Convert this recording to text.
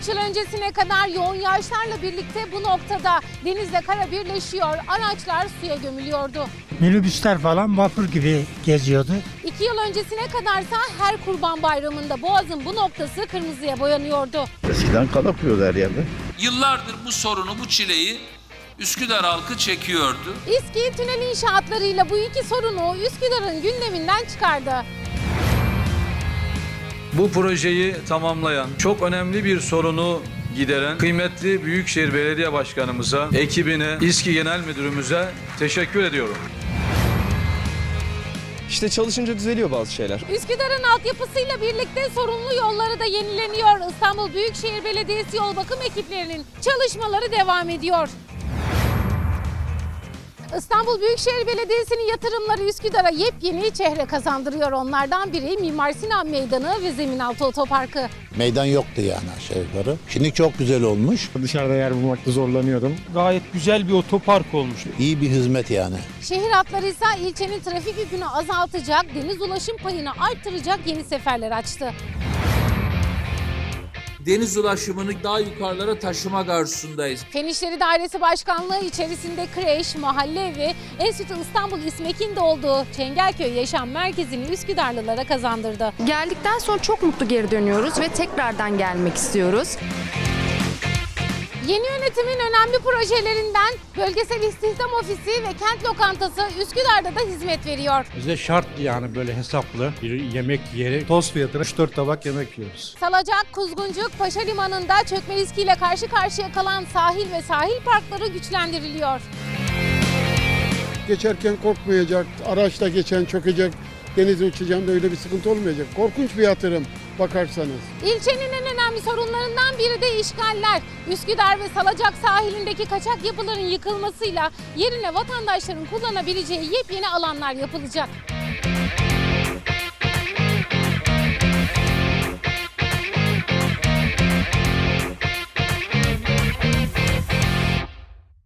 3 yıl öncesine kadar yoğun yağışlarla birlikte bu noktada denizle kara birleşiyor, araçlar suya gömülüyordu. Minibüsler falan vapur gibi geziyordu. 2 yıl öncesine kadarsa her kurban bayramında Boğaz'ın bu noktası kırmızıya boyanıyordu. Eskiden kan akıyordu her yerde. Yıllardır bu sorunu, bu çileyi Üsküdar halkı çekiyordu. İSKİ tünel inşaatlarıyla bu iki sorunu Üsküdar'ın gündeminden çıkardı. Bu projeyi tamamlayan, çok önemli bir sorunu gideren kıymetli Büyükşehir Belediye Başkanımıza, ekibine, İSKİ Genel Müdürümüze teşekkür ediyorum. İşte çalışınca düzeliyor bazı şeyler. Üsküdar'ın altyapısıyla birlikte sorunlu yolları da yenileniyor. İstanbul Büyükşehir Belediyesi yol bakım ekiplerinin çalışmaları devam ediyor. İstanbul Büyükşehir Belediyesi'nin yatırımları Üsküdar'a yepyeni çehre kazandırıyor. Onlardan biri Mimar Sinan Meydanı ve Zeminaltı Otoparkı. Meydan yoktu yani aşağı yukarı. Şimdi çok güzel olmuş. Dışarıda yer bulmakta zorlanıyordum. Gayet güzel bir otopark olmuş. İyi bir hizmet yani. Şehir hatları ise ilçenin trafik yükünü azaltacak, deniz ulaşım payını arttıracak yeni seferler açtı. Deniz ulaşımını daha yukarılara taşıma arzusundayız. Fen İşleri Dairesi Başkanlığı içerisinde kreş, mahalle evi, Enstitü İstanbul İSMEK'in de olduğu Çengelköy Yaşam Merkezi'ni Üsküdarlılara kazandırdı. Geldikten sonra çok mutlu geri dönüyoruz ve tekrardan gelmek istiyoruz. Yeni yönetimin önemli projelerinden Bölgesel İstihdam Ofisi ve Kent Lokantası Üsküdar'da da hizmet veriyor. Bize şart yani böyle hesaplı bir yemek yeri. Toz fiyatına 3-4 tabak yemek yiyoruz. Salacak, Kuzguncuk, Paşa Limanı'nda çökme riskiyle karşı karşıya kalan sahil ve sahil parkları güçlendiriliyor. geçerken korkmayacak, araçla geçen çökecek, denize uçacağında öyle bir sıkıntı olmayacak. Korkunç bir yatırım bakarsanız. İlçenin en önemli sorunlarından biri de işgaller. Üsküdar ve Salacak sahilindeki kaçak yapıların yıkılmasıyla yerine vatandaşların kullanabileceği yepyeni alanlar yapılacak.